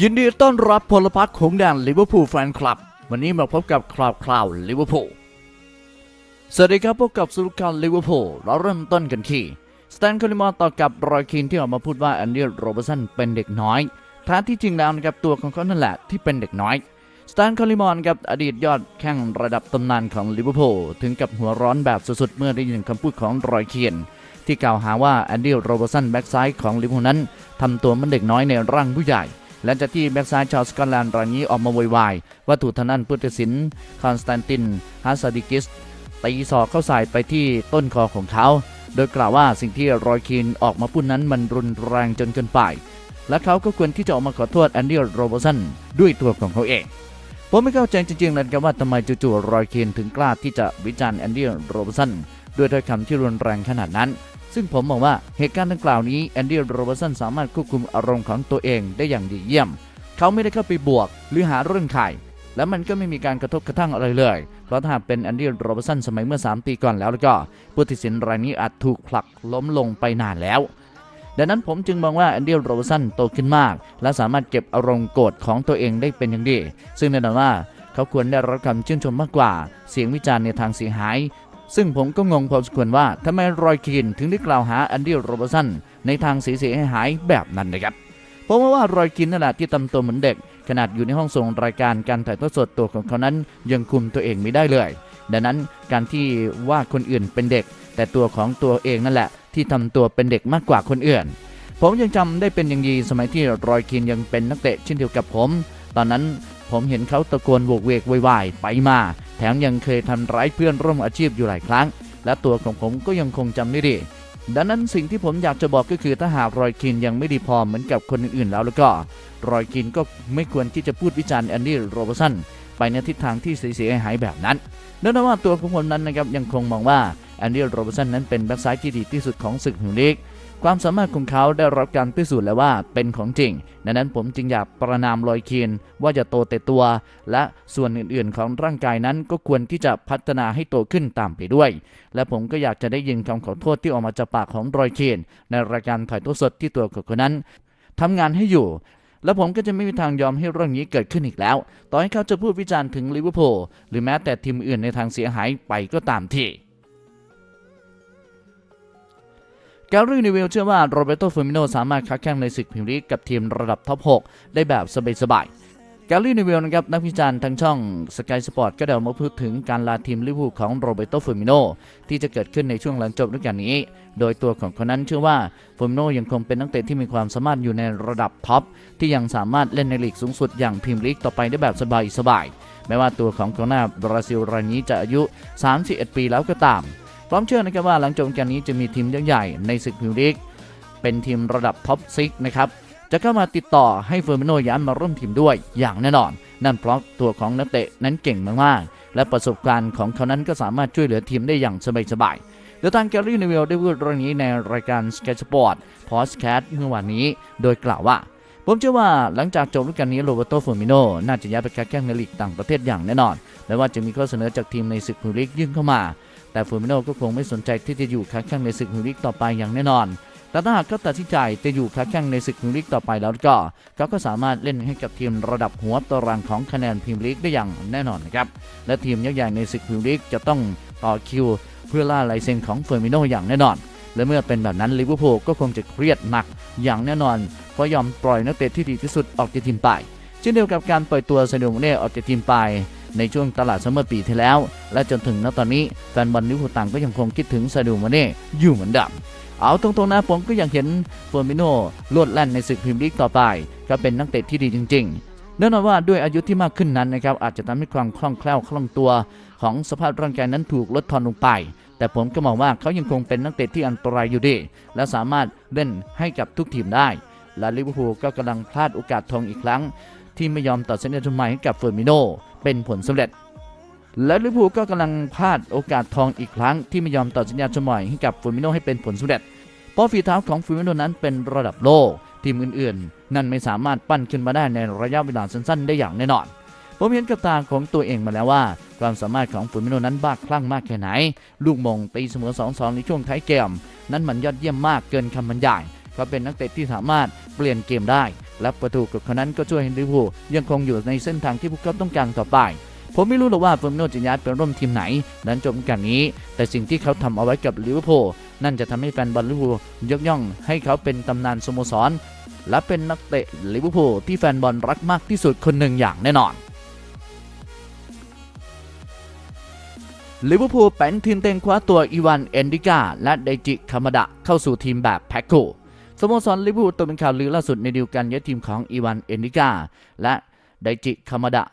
ยินดีต้อนรับพลพรรคของแดนลิเวอร์พูลแฟนคลับ วันนี้มาพบกับคราวคราวลิเวอร์พูลสวัสดีครับพบกับสุลการลิเวอร์พูลเราเริ่มต้นกันที่สแตนคอลิมอร์ต่อกับรอยคีนที่ออกมาพูดว่าแอนดี้โรเบอร์สันเป็นเด็กน้อยท้าที่จริงแล้วนะครับตัวของเขานั่นแหละที่เป็นเด็กน้อยสแตนคอลิมอร์ครับอดีตยอดแข้งระดับตำนานของลิเวอร์พูลถึงกับหัวร้อนแบบสุดๆเมื่อได้ยินคำพูดของรอยคีนที่กล่าวหาว่าแอนดี้โรเบอร์สันแบ็กซ้ายของลิเวอร์พูลนั้นทำตัวเหมันเด็กน้อยในร่างผู้ใหญ่ และจากที่แบ็กซ้ายชาวสกอตแลนด์รายนี้ออกมาโวยวายว่าถูกทางด้านผู้ตัดสินคอนสแตนตินฮัสซาดิกิสตีศอกเข้าใส่ไปที่ต้นคอของเขา โดยกล่าวว่าสิ่งที่รอยคีนออกมาพูดนั้นมันรุนแรงจนเกินไป และเขาก็ควรที่จะออกมาขอโทษแอนดี้โรเบอร์สันด้วยตัวของเขาเองผมไม่เข้าใจจริงๆเลยครับว่าทำไมจู่ๆรอยคีนถึงกล้าที่จะวิจารณ์แอนดี้โรบสันด้วยถ้อยคำที่รุนแรงขนาดนั้น ซึ่งผมมองว่าเหตุการณ์ดังกล่าวนี้แอนดี้โรเบอร์สันสามารถควบคุมอารมณ์ของตัวเองได้อย่างดีเยี่ยม เขาไม่ได้เข้าไปบวกหรือหาเรื่องใครและมันก็ไม่มีการกระทบกระทั่งอะไรเลย เพราะถ้าเป็นแอนดี้โรเบอร์สันสมัยเมื่อ 3 ปีก่อนแล้วแล้วก็ผู้ตัดสินรายนี้อาจถูกผลักล้มลงไปนานแล้ว ดังนั้นผมจึงมองว่าแอนดี้โรเบอร์สันโตขึ้นมาก และสามารถเก็บอารมณ์โกรธของตัวเองได้เป็นอย่างดี ซึ่งแน่นอนว่า เขาควรได้รับคำชื่นชมมากกว่า เสียงวิจารณ์ในทางเสียหาย ซึ่งผมก็งงพอสมควรว่าทำไมรอยคีนถึงได้กล่าวหาแอนดี้โรเบอร์สันในทางเสียหายแบบนั้นนะครับผมว่าว่ารอยคินนั่นแหละที่ทำตัวเหมือนเด็ก ขนาดอยู่ในห้องส่งรายการการถ่ายทอดสดตัวของเขานั้น ยังคุมตัวเองไม่ได้เลย ดังนั้นการที่ว่าคนอื่นเป็นเด็ก แต่ตัวของตัวเองนั่นแหละ ที่ทำตัวเป็นเด็กมากกว่าคนอื่น ผมยังจำได้เป็นอย่างดีสมัยที่รอยคินยังเป็นนักเตะเช่นเดียวกับผม ตอนนั้นผมเห็นเขาตะโกนโวกเวกวายไปมา แถมยังเคยทำร้ายเพื่อนร่วมอาชีพอยู่หลายครั้ง และตัวของผมก็ยังคงจำได้ดีดังนั้นสิ่งที่ผมอยากจะบอกก็คือถ้าหากรอยคินยังไม่ดีพอเหมือนกับคนอื่นๆแล้วแล้วก็ รอยคินก็ไม่ควรที่จะพูดวิจารณ์แอนดี้โรเบอร์สันไปในทิศทางที่เสียหายแบบนั้นเนื่องจากว่าตัวของผมนั้นนะครับยังคงมองว่าแอนดี้โรเบอร์สันนั้นเป็นแบ็กซ้ายที่ดีที่สุดของศึกฮิวลีก ความสามารถของเขาได้รับการพิสูจน์แล้วว่าเป็นของจริงดังนั้นผมจึงอยากประนามรอยคีนว่าจะโตแต่ตัว และส่วนอื่นๆของร่างกายนั้นก็ควรที่จะพัฒนาให้โตขึ้นตามไปด้วย และผมก็อยากจะได้ยินคำขอโทษที่ออกมาจากปากของรอยเคนในรายการถ่ายทอดสดที่ตัวคนนั้นทำงานให้อยู่และผมก็จะไม่มีทางยอมให้เรื่องนี้เกิดขึ้นอีกแล้ว ต่อให้เขาจะพูดวิจารณ์ถึงลิเวอร์พูลหรือแม้แต่ทีมอื่นในทางเสียหายไปก็ตามที ลรี่นิเวลเชื่อว่าโรเบโตเฟอร์มิโนสามารถค้าแข่งในศึกพรีเมียร์ลีกกับทีมระดับท็อป 6 ได้แบบสบายๆแกลลี่นิเวลนะครับนักวิจารณ์ทางช่องสกายสปอร์ตก็ได้ออกมาพูดถึงการลาทีมลิเวอร์พูลของโรเบโตเฟอร์มิโนที่จะเกิดขึ้นในช่วงหลังจบฤดูกาลนี้ โดยตัวของคนนั้นเชื่อว่าเฟอร์มิโนยังคงเป็นนักเตะที่มีความสามารถอยู่ในระดับท็อปที่ยังสามารถเล่นในลีกสูงสุดอย่างพรีเมียร์ลีกต่อไปได้แบบสบายๆแม้ว่าตัวของกองหน้าบราซิลรายนี้จะอายุ 31 ปีแล้วก็ตาม พร้อมเชื่อนะครับว่าหลังจบการนี้จะมีทีมยักษ์ใหญ่ในศึกพรีเมียร์ลีกเป็นทีมระดับท็อปซิกนะครับจะเข้ามาติดต่อให้เฟอร์มิโนย้ายมาร่วมทีมด้วยอย่างแน่นอน นั่นเพราะตัวของนักเตะนั้นเก่งมากๆ และประสบการณ์ของเขานั้นก็สามารถช่วยเหลือทีมได้อย่างสบายๆโดยทางแกลลี่นิเวลได้พูดเรื่องนี้ในรายการ Sky Sport Podcast เมื่อวานนี้ โดยกล่าวว่า ผมเชื่อว่าหลังจากจบฤดูกาลนี้โรเบโตเฟอร์มิโนน่าจะย้ายไปแข่งในลีกต่างประเทศอย่างแน่นอนแม้ว่าจะมีข้อเสนอจากทีมในศึกพรีเมียร์ลีกยื่นเข้ามา แต่เฟอร์มิโนก็คงไม่สนใจที่จะอยู่ค้าแข่งในศึกพรีเมียร์ลีกต่อไปอย่างแน่นอน แต่ถ้าหากเขาตัดสินใจจะอยู่ค้าแข่งในศึกพรีเมียร์ลีกต่อไปแล้วก็ เขาก็สามารถเล่นให้กับทีมระดับหัวตารางของคะแนนพรีเมียร์ลีกได้อย่างแน่นอนนะครับ และทีมยักษ์ใหญ่ในศึกพรีเมียร์ลีกจะต้องต่อคิว เพื่อล่าลายเซ็นของเฟอร์มิโนอย่างแน่นอนและเมื่อเป็นแบบนั้นลิเวอร์พูลก็คงจะเครียดหนักอย่างแน่นอน เพราะยอมปล่อยนักเตะที่ดีที่สุดออกจากทีมไป เช่นเดียวกับการปล่อยตัวเซาดิโอเน่ออกจากทีมไปในช่วงตลาดซัมเมอร์ปีที่แล้ว และจนถึงณตอนนี้แฟนบอลลิเวอร์พูลต่างก็ยังคงคิดถึงซาดิโอมาเน่อยู่เหมือนเดิมเอาตรงๆนะผมก็ยังเห็นเฟอร์มิโนโลดแล่นในศึกพรีเมียร์ลีกต่อไป ก็เป็นนักเตะที่ดีจริงๆแน่นอนว่าด้วยอายุที่มากขึ้นนั้นนะครับอาจจะทำให้ความคล่องแคล่วคล่องตัวของสภาพร่างกายนั้นถูกลดทอนลงไป แต่ผมก็มองว่าเขายังคงเป็นนักเตะที่อันตรายอยู่ดี และสามารถเล่นให้กับทุกทีมได้ และลิเวอร์พูลก็กำลังพลาดโอกาสทองอีกครั้ง ที่ไม่ยอมตัดสินใจทำไมให้กับเฟอร์มิโน เป็นผลสำเร็จ และลิเวอร์พูลก็กำลังพลาดโอกาสทองอีกครั้งที่ไม่ยอมตัดสัญญาชมอยให้กับฟอร์มิโนให้เป็นผลสำเร็จ เพราะฝีเท้าของฟอร์มิโนนั้นเป็นระดับโลกทีมอื่นๆ นั่นไม่สามารถปั้นขึ้นมาได้ในระยะเวลาสั้นๆ ได้อย่างแน่นอนผมเห็นกับตาของตัวเองมาแล้วว่า ความสามารถของฟอร์มิโนนั้นบ้าคลั่งมากแค่ไหน ลูกมงตีเสมอ 2-2 ในช่วงท้ายเกม นั้นมันยอดเยี่ยมมากเกินคำบรรยายเขาเป็นนักเตะที่สามารถเปลี่ยนเกมได้ และประตูกับคนนั้นก็ช่วยให้ลิเวอร์พูลยังคงอยู่ในเส้นทางที่พวกเขาต้องการต่อไปผมไม่รู้หรอกว่าเฟอร์มิโนจะย้ายไปร่วมทีมไหนหลังจบกาลนี้ แต่สิ่งที่เขาทำเอาไว้กับลิเวอร์พูลนั่นจะทำให้แฟนบอลลิเวอร์พูลยกย่องให้เขาเป็นตำนานสโมสร และเป็นนักเตะลิเวอร์พูลที่แฟนบอลรักมากที่สุดคนหนึ่งอย่างแน่นอนลิเวอร์พูลเป็นทีมเต็งคว้าตัวอีวานเอนดิกาและไดจิคามาดะเข้าสู่ทีมแบบแพ็คโก สโมสรลิเวอร์พูลตัวเป็นข่าวลือล่าสุดในดีลการย้ายทีมของอีวานเอนดิกาและไดจิคามาดะ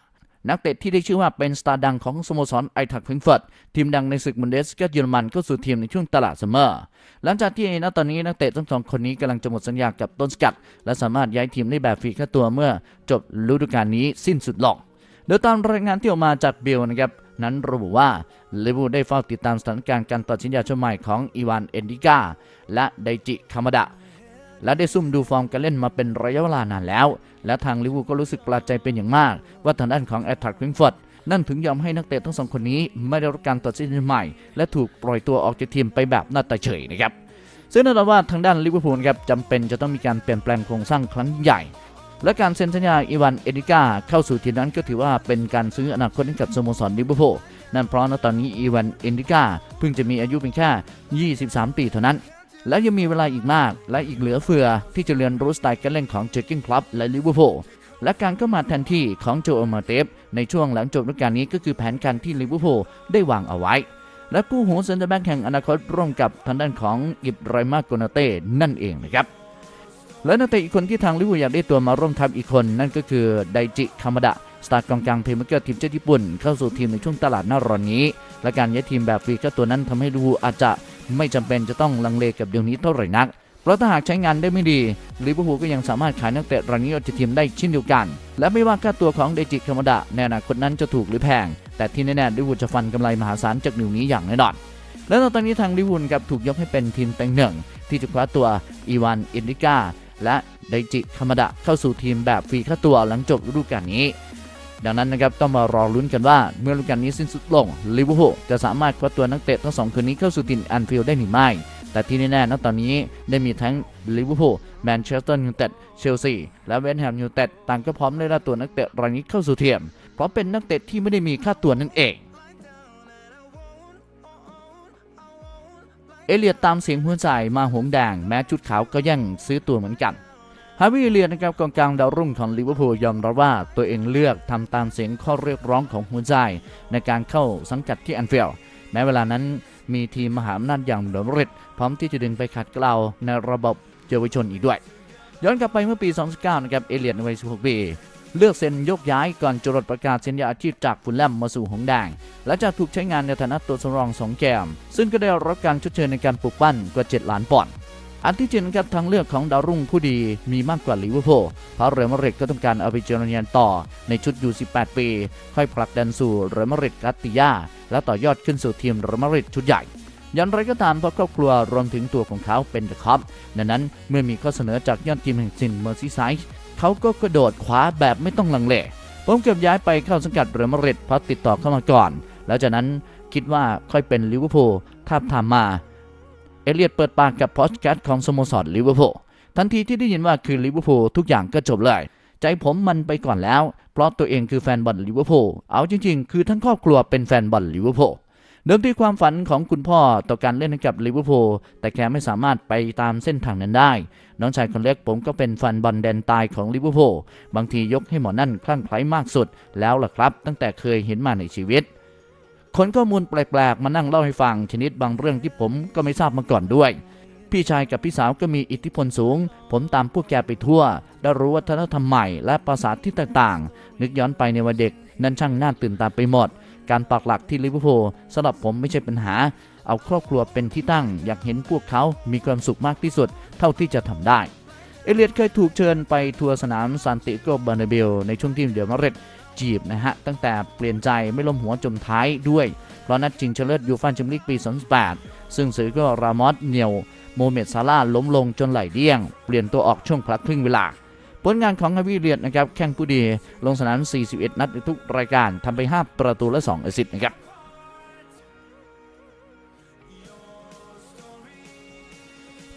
นักเตะที่ได้ชื่อว่าเป็นสตาร์ดังของสโมสรไอทักฟิงเฟิร์ตทีมดังในศึกบุนเดสกาเยอรมันเข้าสู่ทีมในช่วงตลาดซัมเมอร์ หลังจากที่ณตอนนี้นักเตะทั้งสองคนนี้กำลังจะหมดสัญญากับต้นสกัด และสามารถย้ายทีมได้แบบฟรีค่าตัวเมื่อจบฤดูกาลนี้สิ้นสุดลงโดยตามรายงานที่ออกมาจากเบลนะครับนั้นระบุว่าลิเวอร์พูลได้เฝ้าติดตามสถานการณ์การตัดสินใจชุดใหม่ของอีวานเอนดิกาและไดจิคามาดะ และได้ซุ่มดูฟอร์มการเล่นมาเป็นระยะเวลานานแล้ว และทางลิเวอร์พูลก็รู้สึกประหลาดใจเป็นอย่างมาก ว่าทางด้านของแอตทรักฟิงฟอร์ดนั่นถึงยอมให้นักเตะทั้งสองคนนี้ไม่ได้รับการตัดสินใจใหม่ และถูกปล่อยตัวออกจากทีมไปแบบน้าตาเฉยนะครับซึ่งแน่นอนว่าทางด้านลิเวอร์พูลครับจำเป็นจะต้องมีการเปลี่ยนแปลงโครงสร้างครั้งใหญ่ และการเซ็นสัญญาอีวานเอดิก้าเข้าสู่ทีมนั้นก็ถือว่าเป็นการซื้ออนาคตให้กับสโมสรลิเวอร์พูลนั่นเพราะณตอนนี้อีวานเอดิก้าเพิ่งจะมีอายุเพียงแค่ 23 ปีเท่านั้น และยังมีเวลาอีกมาก และอีกเหลือเฟือ ที่จะเรียนรู้สไตล์การเล่นของเจอร์กินคลับและลิเวอร์พูลและการเข้ามาแทนที่ของโจเอลมาเตฟในช่วงหลังจบฤดูกาลนี้ก็คือแผนการที่ลิเวอร์พูลได้วางเอาไว้ และผู้หูเซนเตอร์แบ็กแห่งอนาคตร่วมกับทางด้านของอิบราฮิมาโกนาเต้นั่นเองนะครับและนักเตะอีกคนที่ทางลิเวอร์พูลอยากได้ตัวมาร่วมทัพอีกคน นั่นก็คือไดจิคามาดะ สตาร์กองกลางเพย์เมเกอร์ทีมชาติญี่ปุ่น เข้าสู่ทีมในช่วงตลาดหน้าร้อนนี้ และการย้ายทีมแบบฟรีก็ตัวนั้นทำให้ลูอาจจะไม่จำเป็นจะต้องลังเลกับเดี๋ยวนี้เท่าไหร่นัก เพราะถ้าหากใช้งานได้ไม่ดีลิเวอร์พูลก็ยังสามารถขายนักเตะรายนี้ออกจากทีมได้เช่นเดียวกัน และไม่ว่าค่าตัวของเดจิคามาดะในอนาคตนั้นจะถูกหรือแพง แต่ที่แน่ๆลิเวอร์พูลจะฟันกำไรมหาศาลจากนิวนี้อย่างแน่นอนและตอนนี้ทางลิเวอร์พูลครับถูกยกให้เป็นทีมเต็งหนึ่งที่จะคว้าตัวอีวานอินดิกาและไดจิคามาดะเข้าสู่ทีมแบบฟรีค่าตัวหลังจบฤดูกาลนี้ ดังนั้นนะครับต้องมารอลุ้นกันว่าเมื่อฤดูกาลนี้สิ้นสุดลงลิเวอร์พูลจะสามารถคว้าตัวนักเตะทั้งสองคนนี้เข้าสู่ทีมแอนฟิลด์ได้หรือไม่แต่ที่แน่ๆณตอนนี้ได้มีทั้งลิเวอร์พูลแมนเชสเตอร์ยูไนเต็ดเชลซีและเวสต์แฮมยูไนเต็ดต่างก็พร้อมได้รับตัวนักเตะรายนี้เข้าสู่ทีมเพราะเป็นนักเตะที่ไม่ได้มีค่าตัวนั่นเองเอเลียดตามเสียงหัวใจมาหงแดงแม้ชุดขาวก็ยังซื้อตัวเหมือนกัน ฮาวิเอเลียนนะครับกองกลางดาวรุ่งของลิเวอร์พูลยอมรับว่าตัวเองเลือกทำตามเสียงข้อเรียกร้องของหัวใจในการเข้าสังกัดที่แอนฟิลด์แม้เวลานั้นมีทีมมหาอำนาจอย่างเดอร์ริดพร้อมที่จะดึงไปขัดเกลาในระบบเยาวชนอีกด้วย ย้อนกลับไปเมื่อปี 2019 นะครับ เอเลียนวัย 16 ปี เลือกเซ็นยกย้ายก่อนจรดประกาศเซ็นยาอาชีพจากฟุลแลมมาสู่หงแดงและจะถูกใช้งานในฐานะตัวสำรอง 2 แกม ซึ่งก็ได้รับการชดเชยในการปลูกปั้นกว่า 7 ล้านปอนด์ อันที่จริงครับทางเลือกของดาวรุ่งผู้ดีมีมากกว่าลิเวอร์พูลเพราะเรอัลมาดริดก็ต้องการเอาไปเจรญานต่อในชุดอยู่18 ปี ค่อยผลักดันสู่เรอัลมาดริดกัตติยาและต่อยอดขึ้นสู่ทีมเรอัลมาดริดชุดใหญ่อย่างไรก็ตามเพราะครอบครัวรวมถึงตัวของเขาเป็นเดอะคัพดังนั้นเมื่อมีข้อเสนอจากยอดทีมแห่งซินเมอร์ซีไซด์เขาก็กระโดดคว้าแบบไม่ต้องลังเลผมเกือบย้ายไปเข้าสังกัดเรอัลมาดริดเพราะติดต่อเข้ามาก่อน แล้วจากนั้นคิดว่าค่อยเป็นลิเวอร์พูลทาบทามมา เอเลียดเปิดปากกับพอดแคสต์ของสโมสรลิเวอร์พูลทันทีที่ได้ยินว่าคือลิเวอร์พูลทุกอย่างก็จบเลย ใจผมมันไปก่อนแล้ว เพราะตัวเองคือแฟนบอลลิเวอร์พูลเอาจริงๆ คือทั้งครอบครัวเป็นแฟนบอลลิเวอร์พูลเดิมที่ความฝันของคุณพ่อต่อการเล่นให้กับลิเวอร์พูลแต่แกไม่สามารถไปตามเส้นทางนั้นได้ น้องชายคนเล็กผมก็เป็นแฟนบอลแดนตายของลิเวอร์พูลบางทียกให้หมอนั่นคลั่งไคล้มากสุด แล้วล่ะครับ ตั้งแต่เคยเห็นมาในชีวิต คนข้อมูลแปลกๆ มานั่งเล่าให้ฟังชนิดบางเรื่องที่ผมก็ไม่ทราบมาก่อนด้วย พี่ชายกับพี่สาวก็มีอิทธิพลสูง ผมตามพวกแกไปทั่ว ได้รู้วัฒนธรรมใหม่และภาษาที่ต่างๆ นึกย้อนไปในวัยเด็ก นั้นช่างน่าตื่นตาไปหมด การปักหลักที่ลิเวอร์พูลสำหรับผมไม่ใช่ปัญหา เอาครอบครัวเป็นที่ตั้ง อยากเห็นพวกเขามีความสุขมากที่สุด เท่าที่จะทำได้เอเลียดเคยถูกเชิญไปทัวร์สนามซานติโกบานาเบลในช่วงที่เดลมาดริด จีบนะฮะ ตั้งแต่เปลี่ยนใจไม่ล้มหัวจมท้ายด้วยเพราะนัดชิงชนะเลิศยูฟ่าแชมเปี้ยนลีกปี2008ซึ่งซื้อก็รามอสเหนียวโมเมดซาร่าล้มลงจนไหลเดี้ยง เปลี่ยนตัวออกช่วงพักครึ่งเวลาผลงานของฮาวิเลียดนะครับแข่งผู้ดีลงสนาม 41 นัดในทุกรายการทำไป 5 ประตูและ 2 แอสซิสต์นะครับ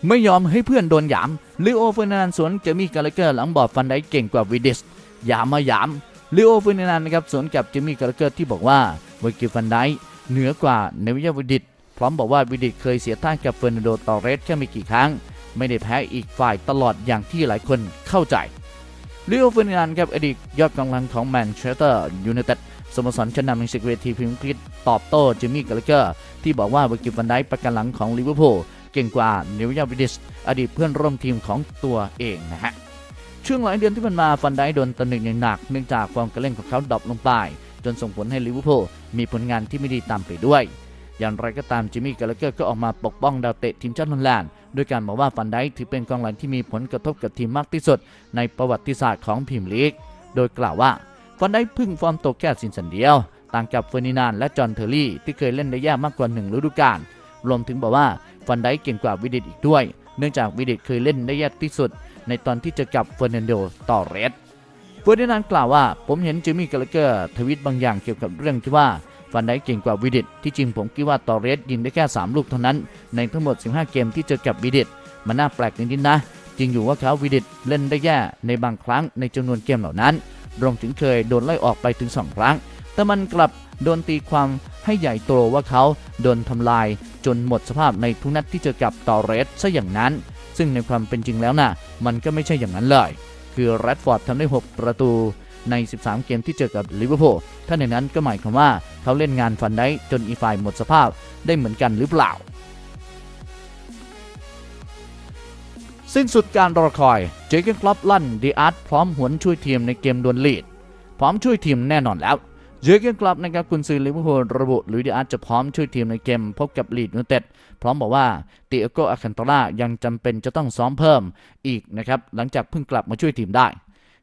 ไม่ยอมให้เพื่อนโดนหยามลิโอเฟอร์นันสวนเจมี่กาลเกอร์หลังบอดฟันได้เก่งกว่าวิดิสหยามมาหยาม ลิโอเฟอร์นันนะครับสวนกับเจมี่กาลเกอร์ที่บอกว่าเวกิลฟันได้เหนือกว่าเนวิยาวิดิตพร้อมบอกว่าวิดิตเคยเสียท่ากับเฟอร์นันโดตอเรสแค่ไม่กี่ครั้ง ไม่ได้แพ้อีกฝ่ายตลอดอย่างที่หลายคนเข้าใจลิโอเฟอร์นันครับอดีตยอดกองหลังของแมนเชสเตอร์ยูไนเต็ดสโมสรชั้นนำในศึกเวทีพรีเมียร์ลีกตอบโต้เจมี่กาลเกอร์ที่บอกว่าเวกิลฟันได้ประกันหลังของลิเวอร์พูลเก่งกว่าเนวิยาวิดิสอดีตเพื่อนร่วมทีมของตัวเองนะฮะ ช่วงหลายเดือนที่ผ่านมาฟันได้โดนตำหนิอย่างหนัก เนื่องจากฟอร์มการเล่นของเขาดรอปลงไป จนส่งผลให้ลิเวอร์พูลมีผลงานที่ไม่ดีตามไปด้วย อย่างไรก็ตามจิมมี่กาลเกอร์ก็ออกมาปกป้องดาวเตะทีมชาติฮอลแลนด์ด้วยการบอกว่าฟันได้ถือเป็นกองหลังที่มีผลกระทบกับทีมมากที่สุด ในประวัติศาสตร์ของพรีเมียร์ลีก โดยกล่าวว่าฟันได้พึ่งฟอร์มตกแค่สินสันเดียว ต่างกับเฟอร์นินานและจอห์นเทอร์รี่ที่เคยเล่นได้แย่มากกว่าหนึ่งฤดูกาลรวมถึงบอกว่าฟันได้เก่งกว่าวิดิตอีกด้วย เนื่องจากวิดิตเคยเล่นได้แย่ที่สุด ในตอนที่เจอกับเฟอร์นันโดตอเรสเฟอร์ดินานด์กล่าวว่า ผมเห็นจิมมี่กาลเกอร์ทวิตบางอย่างเกี่ยวกับเรื่องที่ว่าฟันไดเก่งกว่าวิดิตที่จริงผมคิดว่าตอเรสยิงได้แค่ 3 ลูกเท่านั้น ในทั้งหมด 15 เกมที่เจอกับวิดิตมันน่าแปลกนิดๆนะ จริงอยู่ว่าเขาวิดิตเล่นได้แย่ในบางครั้งในจำนวนเกมเหล่านั้นรวมถึงเคยโดนไล่ออกไปถึง 2 ครั้ง แต่มันกลับโดนตีความให้ใหญ่โตว่าเขาโดนทำลายจนหมดสภาพในทุกนัดที่เจอกับตอเรสซะอย่างนั้น ซึ่งในความเป็นจริงแล้วน่ะ มันก็ไม่ใช่อย่างนั้นเลย คือแรดฟอร์ดทำได้ 6 ประตูใน 13 เกมที่เจอกับลิเวอร์พูลถ้าในนั้นก็หมายความว่าเขาเล่นงานฟันได้จนอีกฝ่ายหมดสภาพได้เหมือนกันหรือเปล่า สิ้นสุดการรอคอย เจเกนคลับลั่นดีอาร์ตพร้อมหวนช่วยทีมในเกมดวลลีด พร้อมช่วยทีมแน่นอนแล้ว เจอร์เกนคลับนะครับกุนซือลิเวอร์พูลระบุลุยดิอาร์จะพร้อมช่วยทีมในเกม พบกับลีดยูไนเต็ด พร้อมบอกว่าติเอโกอาคันโตรายังจำเป็นจะต้องซ้อมเพิ่มอีกนะครับหลังจากเพิ่งกลับมาช่วยทีมได้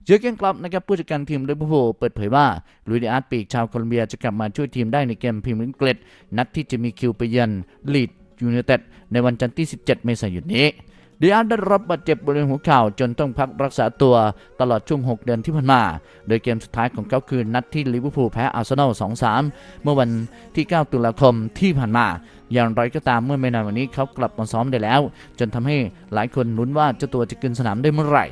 เจอร์เกนคลับนะครับผู้จัดการทีมลิเวอร์พูลเปิดเผยว่าลุยดิอาร์ปีกชาวโคลอมเบียจะกลับมาช่วยทีมได้ในเกมพรีเมียร์ลีกอังกฤษนัดที่จะมีคิวไปเยือนลีดยูไนเต็ดในวันจันทร์ที่ 17 เมษายนนี้ ดิอาร์ได้รับบาดเจ็บบริเวณหัวเข่าจนต้องพักรักษาตัวตลอดช่วง 6 เดือนที่ผ่านมา โดยเกมสุดท้ายของเขาคือนัดที่ลิเวอร์พูลแพ้อาร์เซนอล 2-3 เมื่อวันที่ 9 ตุลาคมที่ผ่านมา อย่างไรก็ตามเมื่อไม่นานวันนี้เขากลับมาซ้อมได้แล้ว จนทำให้หลายคนลุ้นว่าเจ้าตัวจะขึ้นสนามได้เมื่อไหร่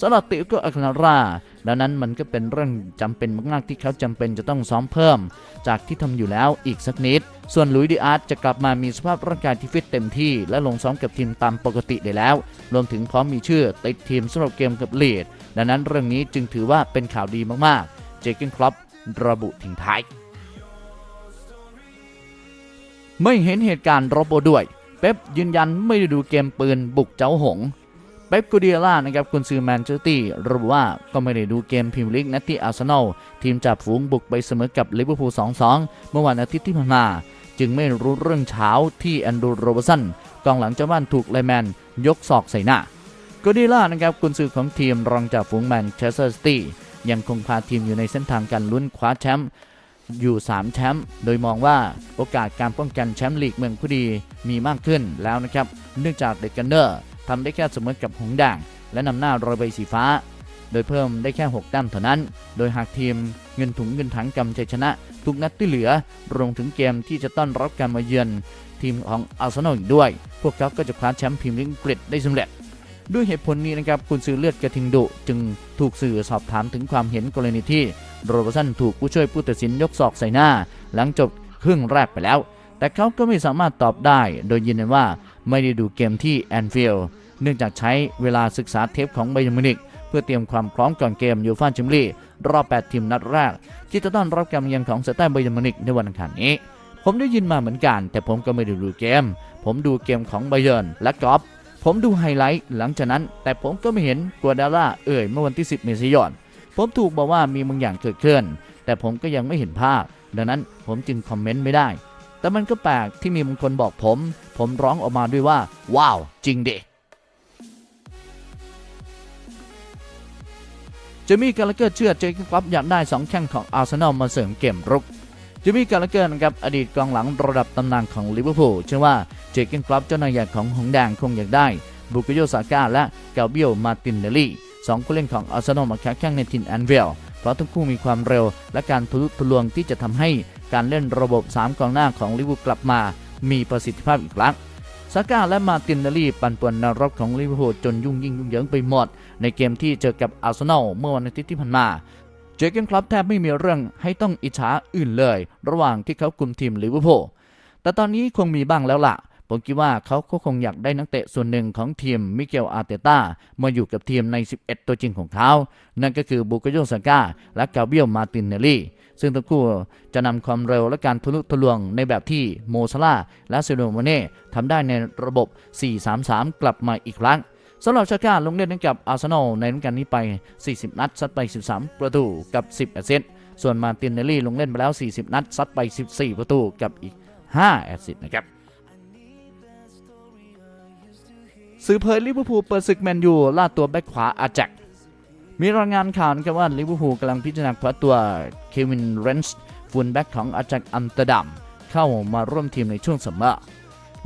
สำหรับติโกอาคานาราดังนั้นมันก็เป็นเรื่องจำเป็นมากๆที่เขาจำเป็นจะต้องซ้อมเพิ่ม จากที่ทำอยู่แล้วอีกสักนิด ส่วนลุยดิอาร์ตจะกลับมามีสภาพร่างกายที่ฟิตเต็มที่ และลงซ้อมกับทีมตามปกติได้แล้ว รวมถึงพร้อมมีชื่อติดทีมสำหรับเกมกับเลดดังนั้นเรื่องนี้จึงถือว่าเป็นข่าวดีมากๆ เจเกนครอประบุทิ้งท้าย ไม่เห็นเหตุการณ์รบโบด้วย เป๊ปยืนยันไม่ได้ดูเกมปืนบุกเจ้าหง เป๊ปกูเดียล่านะครับกุนซือแมนเชสเตอร์ระบุว่าก็ไม่ได้ดูเกมพรีเมียร์ลีกนัดที่อาร์เซนอลทีมจับฝูงบุกไปเสมอกับลิเวอร์พูล 2-2 เมื่อวันอาทิตย์ที่ผ่านมา จึงไม่รู้เรื่องเช้าที่แอนดรูโรบสันกองหลังเจ้าบ้านถูกไลแมน ยกศอกใส่หน้ากูเดียล่านะครับกุนซือของทีมรองจากฝูงแมนเชสเตอร์ซิตี้ยังคงพาทีมอยู่ในเส้นทางการลุ้นคว้าแชมป์อยู่ 3 แชมป์ โดยมองว่าโอกาสการป้องกันแชมป์ลีกเมืองผู้ดีมีมากขึ้นแล้วนะครับ เนื่องจากเด็กกันเนอร์ ทำได้แค่เสมอกับหงส์แดงและนำหน้ารอยใบสีฟ้า โดยเพิ่มได้แค่ 6 แต้มเท่านั้น โดยหากทีมเงินถุงเงินถังกำชัยชนะ ทุกนัดที่เหลือรวมถึงเกมที่จะต้อนรับการมาเยือนทีมของอาร์เซนอลอีกด้วย พวกเขาก็จะคว้าแชมป์พรีเมียร์ลีกอังกฤษได้สำเร็จ ด้วยเหตุผลนี้นะครับคุณซื้อเลือดกระทิงดุ จึงถูกสื่อสอบถามถึงความเห็นกรณีที่โรเบอร์สันถูกผู้ช่วยผู้ตัดสินยกศอกใส่หน้า หลังจบครึ่งแรกไปแล้ว แต่เขาก็ไม่สามารถตอบได้ โดยยืนยันว่า ไม่ได้ดูเกมที่แอนฟิลด์เนื่องจากใช้เวลาศึกษาเทปของไบย์มินิกเพื่อเตรียมความพร้อมก่อนเกมยูฟ่าแชมเปี้ยนลีกรอบ 8 ทีมนัดแรก ที่จะต้อนรับการเยือนของเซอร์แตนไบย์มินิกในวันอังคารนี้ ผมได้ยินมาเหมือนกัน แต่ผมก็ไม่ได้ดูเกม ผมดูเกมของไบเยร์นและกอล์ฟผมดูไฮไลท์หลังจากนั้น แต่ผมก็ไม่เห็นกัวดาล่าเอ่ยเมื่อวันที่ 10 เมษายนผมถูกบอกว่ามีบางอย่างเกิดขึ้น แต่ผมก็ยังไม่เห็นภาพ ดังนั้นผมจึงคอมเมนต์ไม่ได้ แต่มันก็แปลกที่มีบางคนบอกผม ผมร้องออกมาด้วยว่า ว้าว จริงเดะเจมี่กาลเกอร์เชื่อเจคอบอยากได้ 2 แข้งของอาร์เซนอลมาเสริมเกมรุกเจมี่กาลเกอร์นะครับอดีตกองหลังระดับตำนานของลิเวอร์พูลเชื่อว่าเจคกินคลับเจ้านายใหญ่ของหงแดงคงอยากได้บุกโยซาก้าและเกาเบียวมาตินเนลลี่สองผู้เล่นของอาร์เซนอลมาแข่งแข่งในทินแอนเวลเพราะทั้งคู่มีความเร็วและการทะลุทะลวงที่จะทำให้ การเล่นระบบ 3 กองหน้าของลิเวอร์พูลกลับมา มีประสิทธิภาพอีกครั้งสซาก้าและมาตินเนลี่ปั่นป่วนนรับของลิเวอร์พูลจนยุ่งยิ่งยุ่งเหยิงไปหมด ในเกมที่เจอกับอาร์เซนอลเมื่อวันอาทิตย์ที่ผ่านมาเจอเกนคลับแทบไม่มีเรื่องให้ต้องอิจฉาอื่นเลย ระหว่างที่เขาคุมทีมลิเวอร์พูลแต่ตอนนี้คงมีบ้างแล้วล่ะผมคิดว่าเขาก็คงอยากได้นักเตะส่วนหนึ่งของทีมมิเกลอาร์เตต้ามาอยู่กับทีมใน 11 ตัวจริงของเขา นั่นก็คือบุกโยซาก้าและกาเบียลมาตินเนลลี่ ซึ่งทั้งคู่จะนำความเร็วและการทะลุทะลวงในแบบที่โมซาลาและเซโดโมเน่ทำได้ในระบบ 4-3-3 กลับมาอีกครั้งสำหรับชาก้าลงเล่นกับอาร์เซนอลในฤดูกาลนี้ไป 40 นัด ซัดไป 13 ประตูกับ 10แอสซิสต์ส่วนมาตินเนลลี่ลงเล่นไปแล้ว 40 นัด ซัดไป 14 ประตูกับอีก 5 แอสซิสต์นะครับสื่อเผยลิเวอร์พูลเปิดศึกแมนยูล่าตัวแบ็คขวาอาแจ็ค มีรายงานข่าวนะครับว่าลิเวอร์พูลกำลังพิจารณาคว้าตัวเควินเรนส์ฟูลแบ็กของอาแจ็คอัมสเตอร์ดัมเข้ามาร่วมทีมในช่วงซัมเมอร์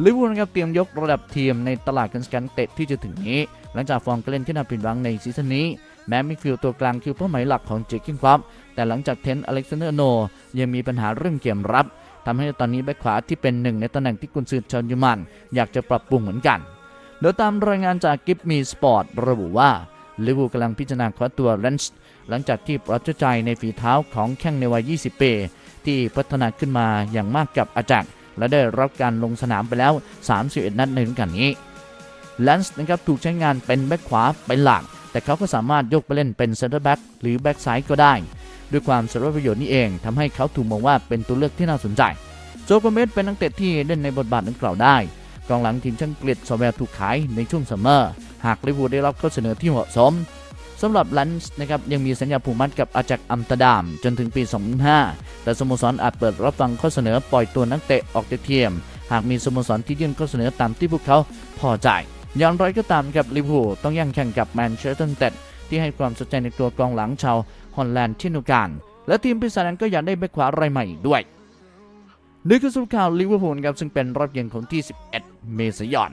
ลิเวอร์พูลนะครับเตรียมยกระดับทีมในตลาดกันสกันเตะที่จะถึงนี้ หลังจากฟอร์มการเล่นที่น่าผิดหวังในซีซั่นนี้ แม้มิฟิลตัวกลางคือเป้าหมายหลักของเจคกินคลับแต่หลังจากเทนอเล็กซานเดอร์โน ยังมีปัญหาเรื่องเกมรับทำให้ตอนนี้แบ็คขวาที่เป็นหนึ่งในตำแหน่งที่กุนซือชอนยูมันอยากจะปรับปรุงเหมือนกันโดยตามรายงานจากกิฟมีสปอร์ตระบุว่า ลิเวอร์พูลกำลังพิจารณาคว้าตัวเรนส์หลังจากที่ประทับใจในฝีเท้าของแข้งในวัย 20 ปี ที่พัฒนาขึ้นมาอย่างมากกับอาจักและได้รับการลงสนามไปแล้ว 31 นัดในฤดูกาลนี้แลนส์นะครับถูกใช้งานเป็นแบ็คขวาเป็นหลัก แต่เขาก็สามารถยกไปเล่นเป็นเซนเตอร์แบ็กหรือแบ็กซ้ายก็ได้ ด้วยความสารประโยชน์นี้เองทำให้เขาถูกมองว่าเป็นตัวเลือกที่น่าสนใจ โจโกเมสเป็นนักเตะที่เล่นในบทบาทดังกล่าวได้ กองหลังทีมช่างกฤษสแวร์ถูกขายในช่วงซัมเมอร์ หากลิเวอร์พูลได้รับข้อเสนอที่เหมาะสมสำหรับแลนส์นะครับยังมีสัญญาผูกมัดกับอาจักอัมตอร์ดัมจนถึงปี 2005 แต่สโมสรอาจเปิดรับฟังข้อเสนอปล่อยตัวนักเตะออกจากทีม หากมีสโมสรที่ยื่นข้อเสนอตามที่พวกเขาพอใจอย่างไรก็ตามกับลิเวอร์พูลต้องย่างแข่งกับแมนเชสเตอร์ยูไนเต็ดที่ให้ความสนใจในตัวกองหลังชาวฮอลแลนด์เช่นเดียวกันและทีมพิซานั้นก็อยากได้แบ็คขวารายใหม่ด้วยนี่คือสรุปข่าวลิเวอร์พูลครับซึ่งเป็นรอบเย็นของที่ 11 เมษายน